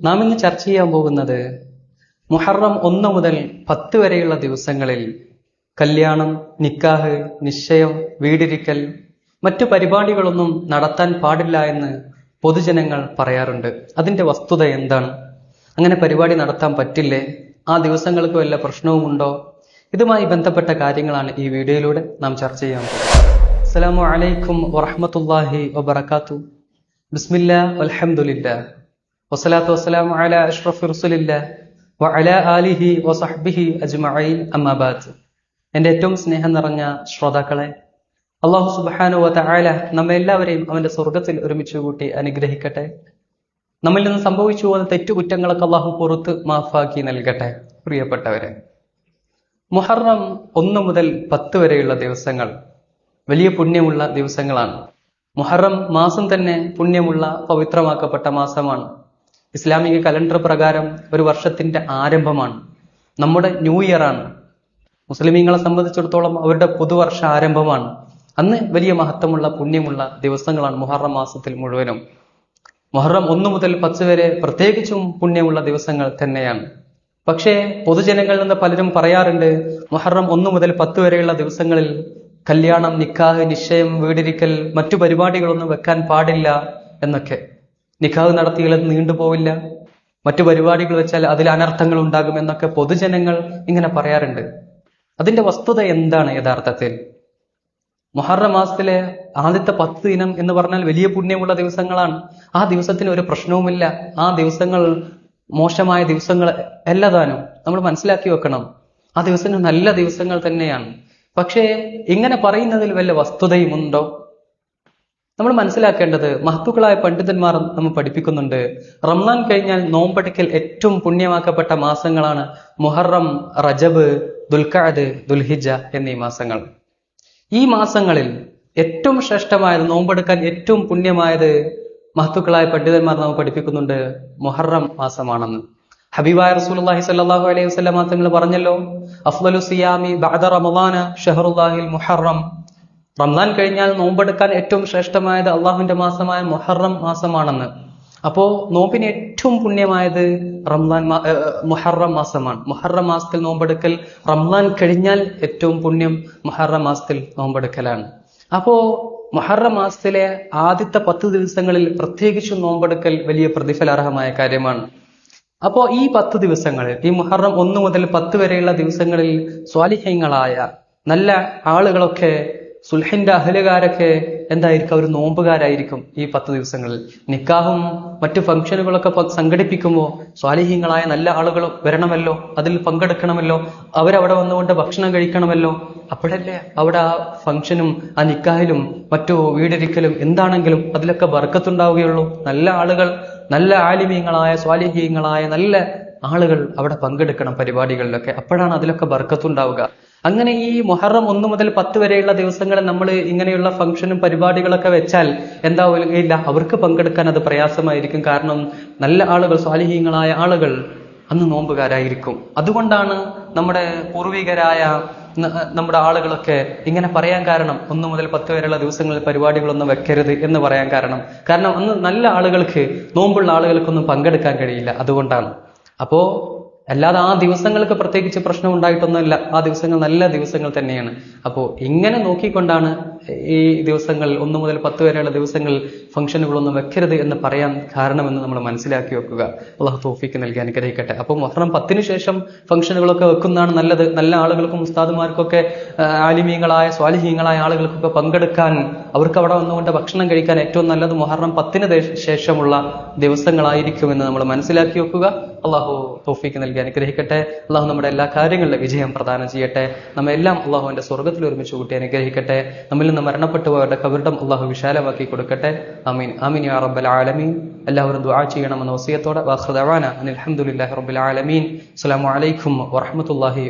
നാം ഇന്ന് ചർച്ച ചെയ്യാൻ പോകുന്നത് മുഹറം ഒന്ന് മുതൽ പത്ത് വരെയുള്ള ദിവസങ്ങളിൽ കല്യാണം നിക്കാഹ് നിശ്ചയം വീടിരിക്കൽ മറ്റു പരിപാടികളൊന്നും നടത്താൻ പാടില്ല എന്ന് പൊതുജനങ്ങൾ പറയാറുണ്ട്. അതിന്റെ വസ്തുത എന്താണ്? അങ്ങനെ പരിപാടി നടത്താൻ പറ്റില്ലേ? ആ ദിവസങ്ങൾക്ക് വല്ല പ്രശ്നവുമുണ്ടോ? ഇതുമായി ബന്ധപ്പെട്ട കാര്യങ്ങളാണ് ഈ വീഡിയോയിലൂടെ നാം ചർച്ച ചെയ്യാൻ പോകുന്നത്. അസ്സലാമു അലൈക്കും വറഹ്മത്തുള്ളാഹി വബർക്കാത്തു ബിസ്മില്ലാ വൽഹംദുലില്ലാ വസ്സലാത്തു വസ്സലാമു അലാ അഷ്റഫി വ വഅലാ ആലിഹി വസഹ്ബിഹി അജ്മഈൻ. അമ്മാബാദ് എന്റെ ഏറ്റവും സ്നേഹം നിറഞ്ഞ ശ്രോതാക്കളെ അള്ളാഹു സുബാനു വ തആല നമ്മെ എല്ലാവരെയും അവന്റെ സ്വർഗത്തിൽ ഒരുമിച്ച് കൂട്ടി അനുഗ്രഹിക്കട്ടെ. നമ്മിൽ നിന്ന് സംഭവിച്ചു പോകുന്ന തെറ്റുകുറ്റങ്ങളൊക്കെ അള്ളാഹു പുറത്ത് മാഫാക്കി നൽകട്ടെ. പ്രിയപ്പെട്ടവരെ മുഹറം ഒന്ന് മുതൽ പത്ത് വരെയുള്ള ദിവസങ്ങൾ വലിയ പുണ്യമുള്ള ദിവസങ്ങളാണ്. മുഹറം മാസം തന്നെ പുണ്യമുള്ള പവിത്രമാക്കപ്പെട്ട മാസമാണ്. ഇസ്ലാമിക കലണ്ടർ പ്രകാരം ഒരു വർഷത്തിന്റെ ആരംഭമാണ്. നമ്മുടെ ന്യൂ ഇയർ ആണ് മുസ്ലിമീങ്ങളെ സംബന്ധിച്ചിടത്തോളം അവരുടെ പുതുവർഷ ആരംഭമാണ്. അന്ന് വലിയ മഹത്വമുള്ള പുണ്യമുള്ള ദിവസങ്ങളാണ് മുഹറം മാസത്തിൽ മുഴുവനും. മുഹറം ഒന്ന് മുതൽ പത്ത് വരെ പ്രത്യേകിച്ചും പുണ്യമുള്ള ദിവസങ്ങൾ തന്നെയാണ്. പക്ഷേ പൊതുജനങ്ങളിൽ നിന്ന് പലരും പറയാറുണ്ട് മുഹറം ഒന്ന് മുതൽ പത്ത് വരെയുള്ള ദിവസങ്ങളിൽ കല്യാണം നിക്കാഹ് നിശ്ചയം വീടിരിക്കൽ മറ്റു പരിപാടികളൊന്നും വെക്കാൻ പാടില്ല എന്നൊക്കെ. നിക്കാഹ് നടത്തിയാൽ അത് നീണ്ടുപോവില്ല മറ്റു പരിപാടികൾ വെച്ചാൽ അതിൽ അനർത്ഥങ്ങൾ ഉണ്ടാകും എന്നൊക്കെ പൊതുജനങ്ങൾ ഇങ്ങനെ പറയാറുണ്ട്. അതിന്റെ വസ്തുത എന്താണ് യഥാർത്ഥത്തിൽ? മൊഹറ മാസത്തിലെ ആദ്യത്തെ പത്ത് ദിനം എന്ന് പറഞ്ഞാൽ വലിയ പുണ്യമുള്ള ദിവസങ്ങളാണ്. ആ ദിവസത്തിന് ഒരു പ്രശ്നവുമില്ല. ആ ദിവസങ്ങൾ മോശമായ ദിവസങ്ങൾ എല്ലാതാനും നമ്മൾ മനസ്സിലാക്കി വെക്കണം. ആ ദിവസങ്ങൾ നല്ല ദിവസങ്ങൾ തന്നെയാണ്. പക്ഷേ ഇങ്ങനെ പറയുന്നതിൽ വല്ല വസ്തുതയും ഉണ്ടോ നമ്മൾ മനസ്സിലാക്കേണ്ടത് മഹത്തുക്കളായ പണ്ഡിതന്മാർ നമ്മൾ പഠിപ്പിക്കുന്നുണ്ട്. റംസാൻ കഴിഞ്ഞാൽ നോമ്പടിക്കൽ ഏറ്റവും പുണ്യമാക്കപ്പെട്ട മാസങ്ങളാണ് മുഹറം റജബ് ദുൽഖാദ് ദുൽഹിജ എന്നീ മാസങ്ങൾ. ഈ മാസങ്ങളിൽ ഏറ്റവും ശ്രേഷ്ഠമായത് നോമ്പെടുക്കാൻ ഏറ്റവും പുണ്യമായത് മഹത്തുക്കളായ പണ്ഡിതന്മാർ നമ്മൾ പഠിപ്പിക്കുന്നുണ്ട് മുഹറം മാസമാണെന്ന്. ഹബീബായ റസൂലുള്ളാഹി സ്വല്ലല്ലാഹു അലൈഹി വസ്ലാം തങ്ങൾ പറഞ്ഞല്ലോ അഫ്ളലു സിയാമി ബഅദ ഷെഹറുല്ലാഹിൽ ഷഹറുല്ലാഹിൽ മുഹറം. റംസാൻ കഴിഞ്ഞാൽ നോമ്പെടുക്കാൻ ഏറ്റവും ശ്രേഷ്ഠമായത് അള്ളാഹുവിന്റെ മാസമായ മൊഹറം മാസമാണെന്ന്. അപ്പോ നോമ്പിന് ഏറ്റവും പുണ്യമായത് റംസാൻ മുഹറം മാസമാണ്. മുഹറം മാസത്തിൽ നോമ്പെടുക്കൽ റംസാൻ കഴിഞ്ഞാൽ ഏറ്റവും പുണ്യം മുഹറം മാസത്തിൽ നോമ്പെടുക്കലാണ്. അപ്പോ മുഹറം മാസത്തിലെ ആദ്യത്തെ പത്ത് ദിവസങ്ങളിൽ പ്രത്യേകിച്ചും നോമ്പെടുക്കൽ വലിയ പ്രതിഫലാർഹമായ കാര്യമാണ്. അപ്പോ ഈ പത്ത് ദിവസങ്ങളിൽ ഈ മുഹറം ഒന്ന് മുതൽ പത്ത് വരെയുള്ള ദിവസങ്ങളിൽ സ്വാലിഹ്യങ്ങളായ നല്ല ആളുകളൊക്കെ സുൽഹിന്റെ അഹലുകാരൊക്കെ എന്തായിരിക്കും? അവർ നോമ്പുകാരായിരിക്കും ഈ പത്ത് ദിവസങ്ങളിൽ. നിക്കാഹും മറ്റു ഫംഗ്ഷനുകളൊക്കെ സംഘടിപ്പിക്കുമ്പോൾ സ്വാലിഹീങ്ങളായ നല്ല ആളുകൾ വരണമല്ലോ? അതിൽ പങ്കെടുക്കണമല്ലോ? അവരവിടെ വന്നുകൊണ്ട് ഭക്ഷണം കഴിക്കണമല്ലോ? അപ്പോഴല്ലേ അവിടെ ആ ഫംഗ്ഷനും ആ നിക്കാഹിലും മറ്റു വീടിരിക്കലും എന്താണെങ്കിലും അതിലൊക്കെ ബർക്കത്തുണ്ടാവുകയുള്ളൂ? നല്ല ആളുകൾ നല്ല ആലിമീങ്ങളായ സ്വാലിഹീങ്ങളായ നല്ല ആളുകൾ അവിടെ പങ്കെടുക്കണം പരിപാടികളിലൊക്കെ. അപ്പോഴാണ് അതിലൊക്കെ ബർക്കത്തുണ്ടാവുക. അങ്ങനെ ഈ മൊഹറം ഒന്ന് മുതൽ പത്ത് വരെയുള്ള ദിവസങ്ങളിൽ നമ്മൾ ഇങ്ങനെയുള്ള ഫംഗ്ഷനും പരിപാടികളൊക്കെ വെച്ചാൽ എന്താ ഇല്ല അവർക്ക് പങ്കെടുക്കാൻ അത് പ്രയാസമായിരിക്കും. കാരണം നല്ല ആളുകൾ സ്വാലിഹീങ്ങളായ ആളുകൾ അന്ന് നോമ്പുകാരായിരിക്കും. അതുകൊണ്ടാണ് നമ്മുടെ പൂർവികരായ നമ്മുടെ ആളുകളൊക്കെ ഇങ്ങനെ പറയാൻ കാരണം ഒന്ന് മുതൽ പത്ത് വരെയുള്ള ദിവസങ്ങളിൽ പരിപാടികളൊന്നും വെക്കരുത് എന്ന് പറയാൻ കാരണം. കാരണം അന്ന് നല്ല ആളുകൾക്ക് നോമ്പുള്ള ആളുകൾക്കൊന്നും പങ്കെടുക്കാൻ കഴിയില്ല. അതുകൊണ്ടാണ്. അപ്പോ അല്ലാതെ ആ ദിവസങ്ങൾക്ക് പ്രത്യേകിച്ച് പ്രശ്നം ഉണ്ടായിട്ടൊന്നുമല്ല. ആ ദിവസങ്ങൾ നല്ല ദിവസങ്ങൾ തന്നെയാണ്. അപ്പോൾ ഇങ്ങനെ നോക്കിക്കൊണ്ടാണ് ഈ ദിവസങ്ങൾ ഒന്ന് മുതൽ പത്ത് വരെയുള്ള ദിവസങ്ങളിൽ ഫംഗ്ഷനുകളൊന്നും വെക്കരുത് എന്ന് പറയാൻ കാരണമെന്ന് നമ്മൾ മനസ്സിലാക്കി വെക്കുക. അള്ളാഹു തോഫിക്ക് നൽകി അനുഗ്രഹിക്കട്ടെ. അപ്പോൾ മുഹറം പത്തിന് ശേഷം ഫംഗ്ഷനുകളൊക്കെ വെക്കുന്നതാണ് നല്ലത്. നല്ല ആളുകൾക്കും ഉസ്താദുമാർക്കൊക്കെ ആലിമീങ്ങളായ സ്വാലിഹീങ്ങളായ ആളുകൾക്കൊക്കെ പങ്കെടുക്കാൻ അവർക്ക് അവിടെ വന്നുകൊണ്ട് ഭക്ഷണം കഴിക്കാൻ ഏറ്റവും നല്ലത് മൊഹറം പത്തിന് ശേഷമുള്ള ദിവസങ്ങളായിരിക്കും എന്ന് നമ്മൾ മനസ്സിലാക്കി വെക്കുക. അള്ളാഹു തോഫിക്ക് നൽകി അനുഗ്രഹിക്കട്ടെ. അള്ളാഹു നമ്മുടെ എല്ലാ കാര്യങ്ങളിലും വിജയം പ്രദാനം ചെയ്യട്ടെ. നമ്മെല്ലാം അള്ളാഹുവിന്റെ സ്വർഗത്തിൽ ഒരുമിച്ച് കൂട്ടി അനുഗ്രഹിക്കട്ടെ. നമ്മിൽ നിന്ന് മരണപ്പെട്ടു പോയവരുടെ കബറിടം അള്ളാഹു വിശാലമാക്കി കൊടുക്കട്ടെ. അമീൻ അമീൻ യാ റബ്ബൽ ആലമീൻ. എല്ലാവരും ദുആ ചെയ്യണമെന്ന വസിയത്തോടെ. വാഖ്റുദവാന അനിൽ ഹംദുലില്ലാഹി റബ്ബിൽ ആലമീൻ. അസ്സലാമു അലൈക്കും വറഹ്മത്തുള്ളാഹി